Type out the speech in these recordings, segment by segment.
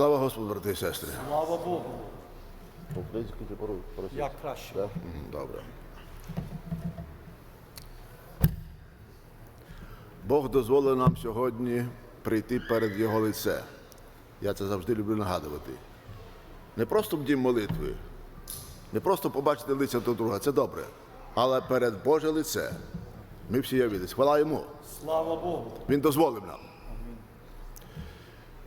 Слава Господу, брати і сестри. Слава Богу, По-українськи чи по- по-російськи? як краще. Да? Добре. Бог дозволив нам сьогодні прийти перед Його лице. Я це завжди люблю нагадувати. Не просто в дім молитви, не просто побачити лиця до друга, це добре. Але перед Боже лице ми всі явились. Хвала йому. Слава Богу. Він дозволив нам.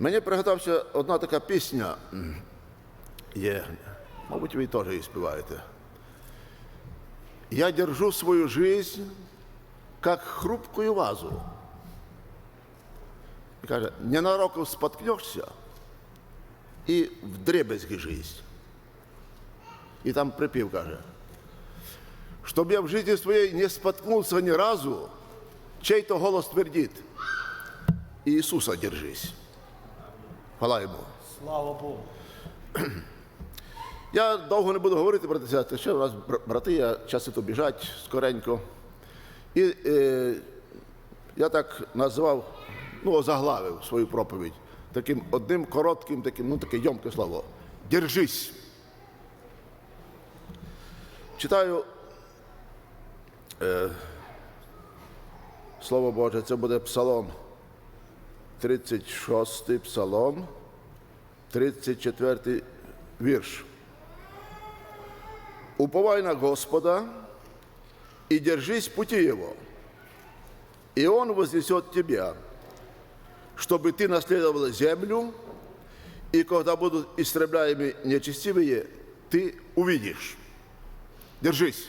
Мені пригадався одна така пісня. м, Є, мабуть, ви теж її співаєте. Я держу свою жизнь как хрупкую вазу. І каже, ненароком споткнешься і вдребезги жизнь. І там припів каже, щоб я в житті своїй не споткнувся ні разу, чей-то голос твердит, Иисуса держись. Хвала йому. Слава Богу. Я довго не буду говорити, брати сестри, ще раз, брати, я часи то біжать скоренько. І е, я так назвав, ну, озаглавив свою проповідь таким одним коротким, таким, ну таке йомке слово. Держись. Читаю е, Слово Боже, це буде Псалом 36 Псалом, 34 вірш. Уповай на Господа и держись пути Его, и Он вознесет тебя, чтобы ты наследовал землю, и когда будут истребляемы нечестивые, ты увидишь. Держись.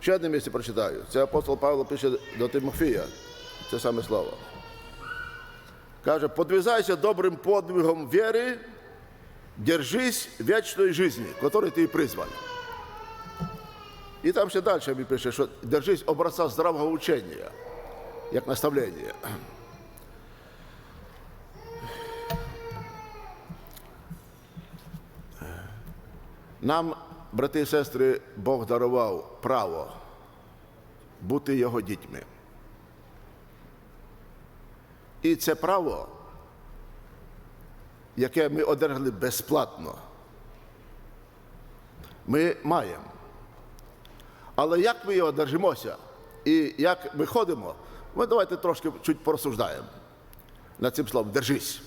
Ще одне місце прочитаю. Це апостол Павло пише до Тимофія. Це саме слово. Каже, подвизайся добрим подвигом віри, держись вечної жизни, которой ти призван. І там ще далі він пише, що держись образця здравого учення, як наставлення. Нам, брати і сестри, Бог дарував право бути його дітьми. І це право, яке ми одержали безплатно, ми маємо. Але як ми його держимося і як ми ходимо, ми давайте трошки чуть порозсуждаємо над цим словом держись.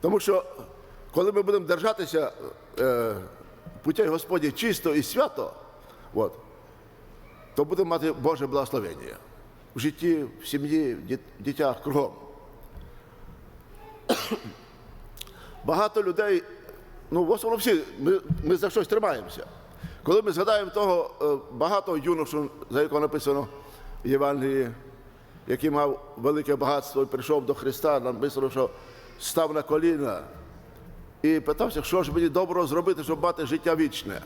Тому що коли ми будемо держатися е, путей Господі чисто і свято, от, то будемо мати Боже благословення в житті, в сім'ї, в дітях кругом. Багато людей, ну в основному всі, ми, ми за щось тримаємося. Коли ми згадаємо того е, багатого юношу, за якого написано в Євангелії, який мав велике багатство і прийшов до Христа, написано, що став на коліна і питався, що ж мені доброго зробити, щоб мати життя вічне.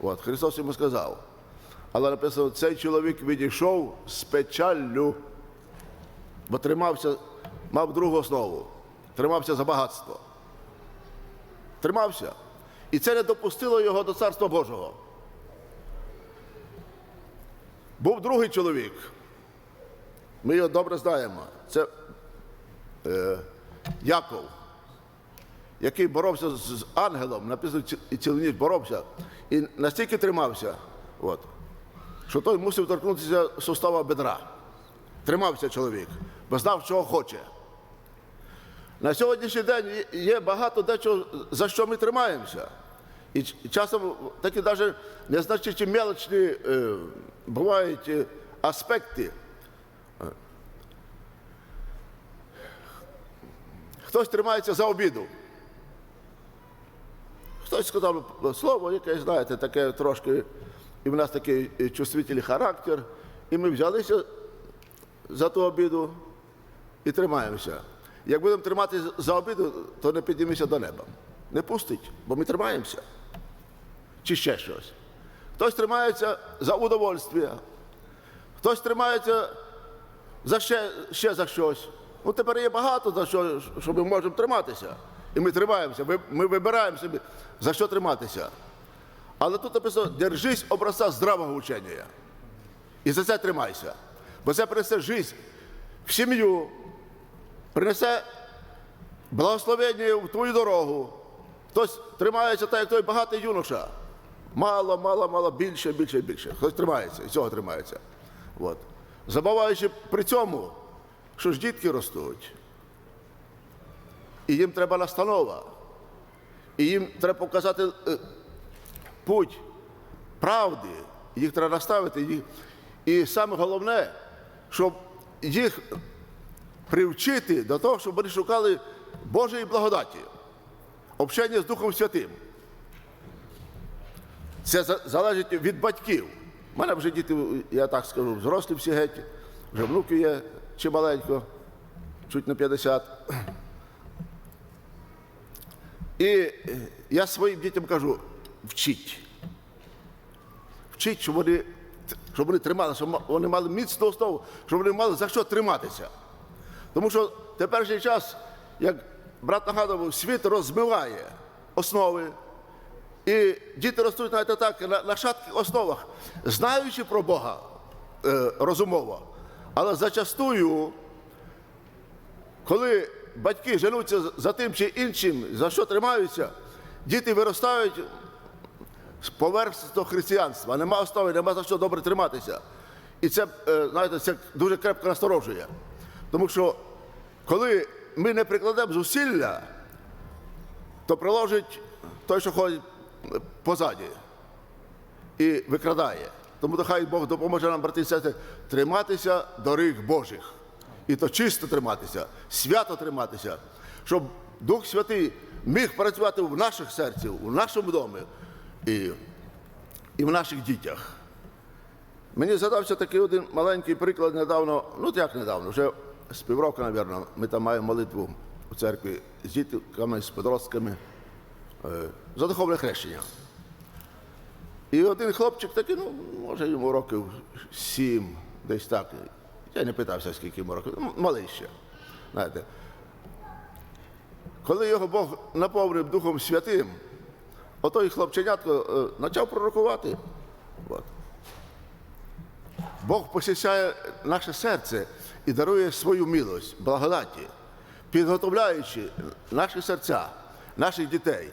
От, Христос йому сказав. Але написано, цей чоловік відійшов з печаллю, бо тримався, мав другу основу, тримався за багатство. Тримався. І це не допустило його до Царства Божого. Був другий чоловік. Ми його добре знаємо. Це е, Яков, який боровся з, з ангелом, написано, і цілу ніч боровся, і настільки тримався, от, що той мусив торкнутися сустава бедра. Тримався чоловік, бо знав, чого хоче. На сьогоднішній день є- багато дечого, за що ми тримаємося. І часом такі навіть незначні мелочні е, бувають е, аспекти. Е. Хтось тримається за обіду. Хтось сказав слово, яке, знаєте, таке трошки, і в нас такий е, чувствительний характер, і ми взялися за ту обіду і тримаємося. Як будемо тримати за обіду, то не піднімемося до неба. Не пустить, бо ми тримаємося. Чи ще щось. Хтось тримається за удовольствие, хтось тримається за ще, ще за щось. Ну тепер є багато за що, що ми можемо триматися. І ми тримаємося, ми, ми вибираємо собі, за що триматися. Але тут написано, держись образця здравого учення. І за це тримайся. Бо це принесе життя в сім'ю, принесе благословення в твою дорогу. Хтось тримається так, як той багатий юноша. Мало, мало, мало, більше, більше, більше. Хтось тримається, і цього тримається. От. Забуваючи при цьому, що ж дітки ростуть. І їм треба настанова. І їм треба показати е, путь правди. Їх треба наставити. І саме головне, щоб їх привчити до того, щоб вони шукали Божої благодаті, общення з Духом Святим. Це залежить від батьків. У мене вже діти, я так скажу, взрослі всі геть, вже внуки є чималенько, чуть на 50. І я своїм дітям кажу, вчіть. Вчіть, щоб вони, щоб вони тримали, щоб вони мали міцну основу, щоб вони мали за що триматися. Тому що теперішній час, як брат нагадував, світ розмиває основи. І діти ростуть знаєте, так, на, на шатких основах, знаючи про Бога е, розумово. Але зачастую, коли батьки женуться за тим чи іншим, за що тримаються, діти виростають з поверхностного християнства, нема основи, нема за що добре триматися. І це, е, знаєте, це дуже крепко насторожує. Тому що коли ми не прикладемо зусилля, то приложить той, що ходить позаді і викрадає. Тому то хай Бог допоможе нам, брати і сестри, триматися доріг Божих. І то чисто триматися, свято триматися, щоб Дух Святий міг працювати в наших серцях, у нашому домі і, і в наших дітях. Мені задався такий один маленький приклад недавно, ну як недавно, вже з півроку, мабуть, ми там маємо молитву у церкві з дітками, з подростками е, за духовне хрещення. І один хлопчик такий, ну, може йому років сім, десь так. Я не питався, скільки йому років, ну, малий ще. Знаєте. Коли його Бог наповнив Духом Святим, отой хлопченятко е, почав пророкувати. От. Бог посічає наше серце і дарує свою милость, благодаті, підготовляючи наші серця, наших дітей.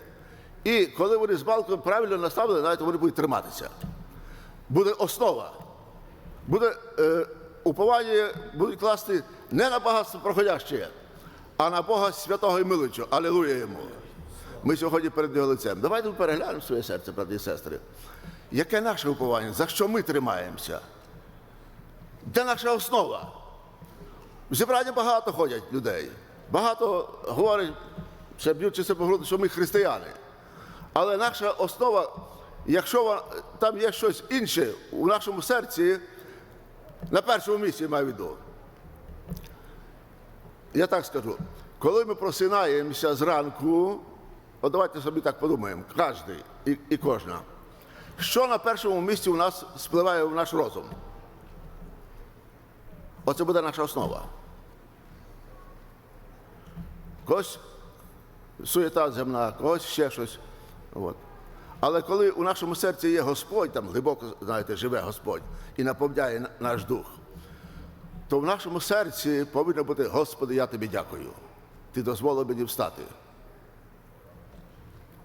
І коли вони з балком правильно наставили, знаєте, вони будуть триматися. Буде основа. Буде е, уповання, будуть класти не на багатство проходяще, а на Бога святого і милучого. Алілуя йому. Ми сьогодні перед його лицем. Давайте переглянемо своє серце, брати і сестри. Яке наше уповання? За що ми тримаємося? Де наша основа? В зібрання багато ходять людей. Багато говорять, ще б'ючи себе в груди, що ми християни. Але наша основа, якщо там є щось інше у нашому серці, на першому місці маю в виду. Я так скажу, коли ми просинаємося зранку, от давайте собі так подумаємо, кожен і, і кожна. Що на першому місці у нас спливає в наш розум? Оце буде наша основа. Когось суєта земна, когось ще щось. От. Але коли у нашому серці є Господь, там глибоко, знаєте, живе Господь і наповняє наш дух, то в нашому серці повинно бути, Господи, я тобі дякую. Ти дозволив мені встати.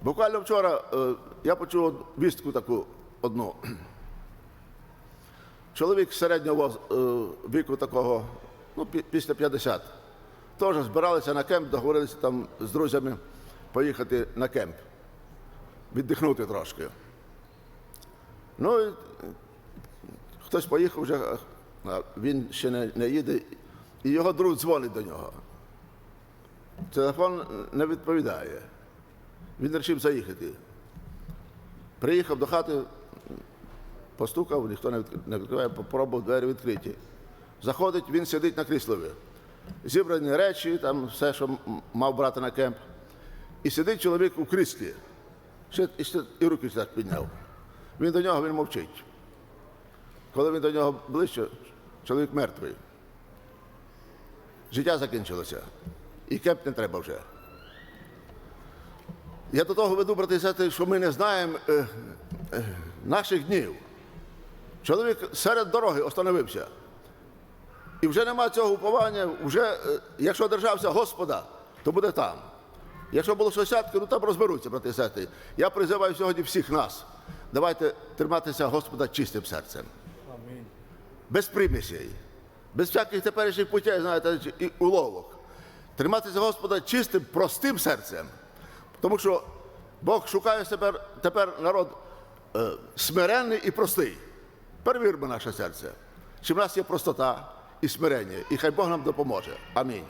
Буквально вчора е, я почув вістку таку одну. Чоловік середнього е, віку такого, ну, після 50. Теж збиралися на кемп, договорилися там з друзями поїхати на кемп, віддихнути трошки. Ну, і хтось поїхав вже, а він ще не, не їде, і його друг дзвонить до нього. Телефон не відповідає. Він вирішив заїхати. Приїхав до хати, постукав, ніхто не відкриває, попробував двері відкриті. Заходить, він сидить на кріслові. Зібрані речі, там все, що мав брати на кемп. І сидить чоловік у кріслі. Ще, і, ще, і руки так підняв. Він до нього він мовчить. Коли він до нього ближче, чоловік мертвий. Життя закінчилося. І кемп не треба вже. Я до того веду, брати і сестри, що ми не знаємо е, е, наших днів. Чоловік серед дороги остановився. І вже нема цього уповання, вже, е, якщо держався Господа, то буде там. Якщо було шістдесятки, ну там розберуться, брати і сестри. Я призиваю сьогодні всіх нас. Давайте триматися Господа чистим серцем, Амінь. без примісей, без всяких теперішніх путей, знаєте, і уловок. Триматися Господа чистим, простим серцем. Тому що Бог шукає тепер, тепер народ е, смиренний і простий. Перевіримо наше серце. Чи в нас є простота і смирення, і хай Бог нам допоможе. Амінь.